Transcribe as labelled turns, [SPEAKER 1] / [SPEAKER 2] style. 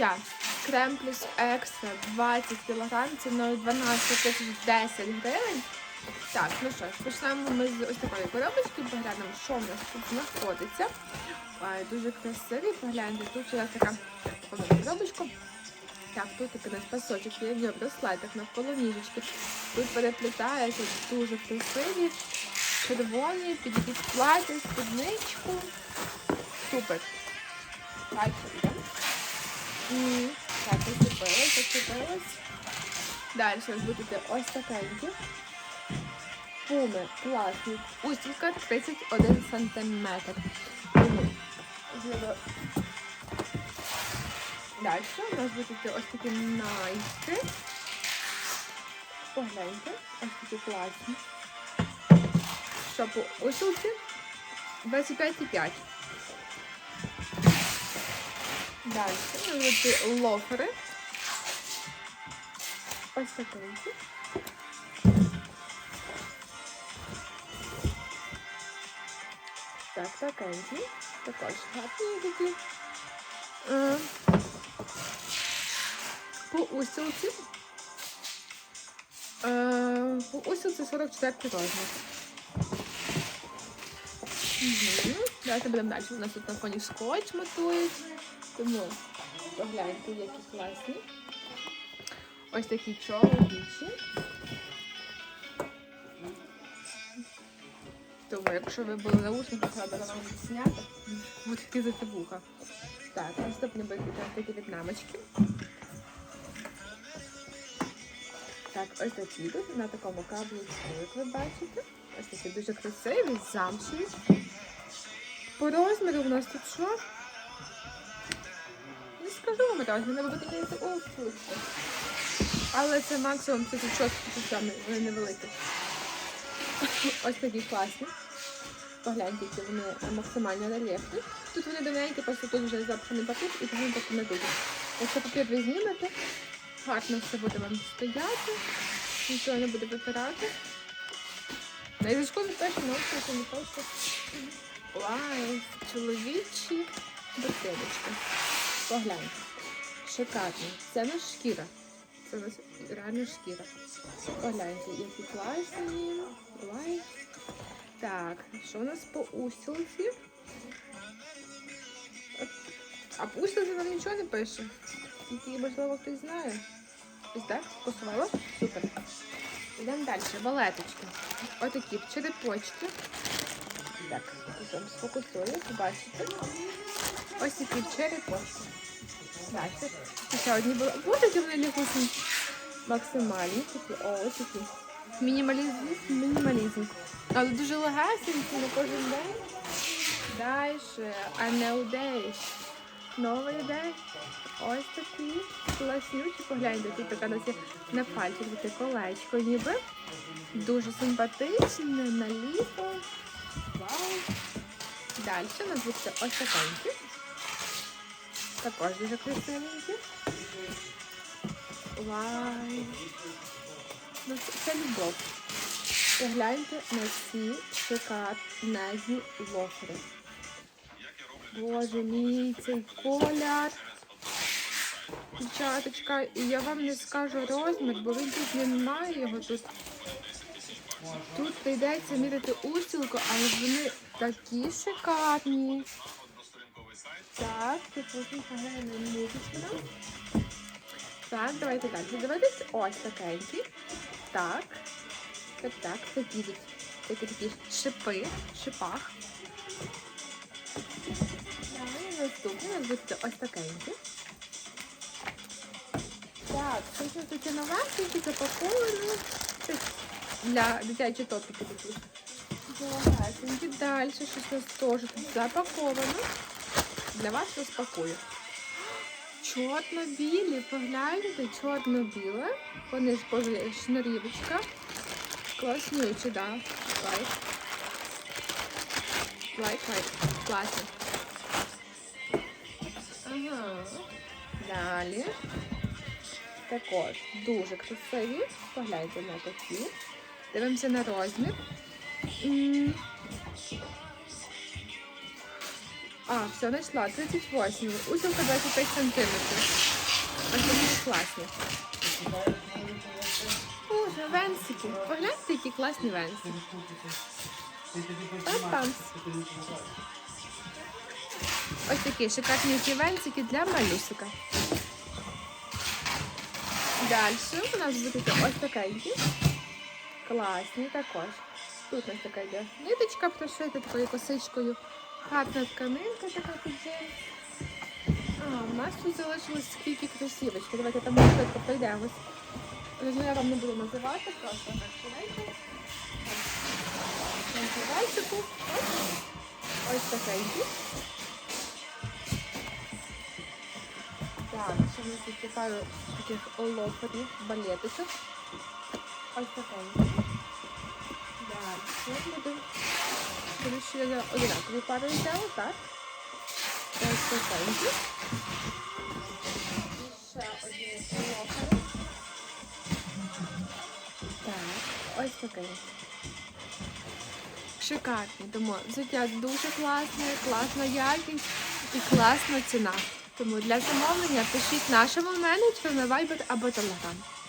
[SPEAKER 1] покриття. Крем плюс екстра 20 кг, ціною 12 тисяч 10 гривень. Так, ну що ж, почнемо ми з ось такої коробочки, поглянемо, що в нас тут знаходиться. Ай, дуже красиві, погляньте, тут ще така покажу коробочку. Так, тут такий у нас пасочок, є в браслетах навколо ніжечки. Тут переплітається дуже красиві, червоні, під якісь спідничку. Супер. Йдемо. Так, зацепилась, зацепилась. Далі у нас будуть ось такенькі. Пуми класні. Устілка 31 сантиметр. Далі у нас будуть ось такі найки. Погляньте, ось такі класні. Що по устілці? 25,5. Далі будуть лофери. Ось такенькі. Так, такенькі. Також гарні такі. Е, По устілці. Е, По устілці 44 розмір. Давайте будемо далі. У нас тут на фоні скотч матують. Тому погляньте, які класні. Ось такі чоловічі. Тому, якщо ви були наушники, треба вам зняти. Ось такі затибуха. Так, наступне буде такі в'єтнамочки. Так, ось такі тут на такому каблучку, як ви бачите. Ось такі дуже красиві, замшеві. По розміру в нас тут що? Не скажу вам розмір, ви будете міряти у флюшку. Але це максимум це тут саме, вони невеликі. Ось такі класні. Погляньте, вони максимально рельєфні. Тут вони довненькі, просто тут вже запханий папір і тому так не буде. Якщо папір ви знімете, гарно все буде вам стояти, нічого не буде випирати. На язичку теж це не просто лайф, чоловічі ботиночки. Погляньте. Шикарно. Це не шкіра. Це у нас реально шкіра. Погляньте, які класні. Лайф. Так, що у нас по устілці? А по устілці нам нічого не пише. Тільки, можливо, хтось знає. Ось так? Посувала? Супер. Йдемо далі. Балеточки. Отакі черепочки. Так, сфокусую, побачите. Ось такі черепочки. Далі. Ще одні були. Які вони. Максимальні такі. О, ось такі. Мінімалізм, мінімалізм. Але дуже легесенькі на кожен день. Далі, а не удеш. Новий день. Ось такі класнючі. Погляньте, тут така нас є на пальчик таке колечко ніби. Дуже симпатичне, на літо. Вау. Далі у нас буде ось такенькі. Також дуже красивенькі. Вау. Ну, це, любов. Погляньте на ці шикарнезні лофери. Боже мій, цей колір. Дівчаточка, і я вам не скажу розмір, бо він тут немає його тут. Тут прийдеться міряти устілку, але вони такі шикарні. Так, тут поглянемо музичку. Так, давайте далі. Дивитись ось такенькі. Так. Так, так, такі тут. Такі такі шипи, шипах. Далі наступне у ось такенькі. Так, щось ось таке новеньке, запаковане. Це для дитячої топіки такі. Далі щось у теж тут запаковано. Для вас розпакую. Чорно-білі, погляньте, чорно-біле. Вони шнурівочка. Класнючі, да. Лайк. Лайк, лайк. Класно. Ага. Далі. Також дуже красиві. Погляньте на такі. Дивимося на розмір. А, все, знайшла. 38. Узілка 25 сантиметрів. Ось вони класні. Боже, венсики. Погляньте, які класні венсики. Пам-пам. Ось такі шикарні венсики для малюсика. Далі у нас будуть ось такенькі. Класні також. Тут у нас така йде ниточка прошита такою косичкою. Гарна тканинка така під джинс. А, у нас тут залишилось скільки кросівочки. Давайте там швидко пройдемось. Я вам не буду називати, просто так швиденько. Пальчику. Ось. Такенькі. Так, ще в нас тут пару таких лоферів, балеточок. Ось такенькі. Буде. Буду ще я одинакові пари взяла, так? Ось. І ще тому взуття дуже класне, класна якість і класна ціна. Тому для замовлення пишіть нашому менеджеру на Viber або Telegram.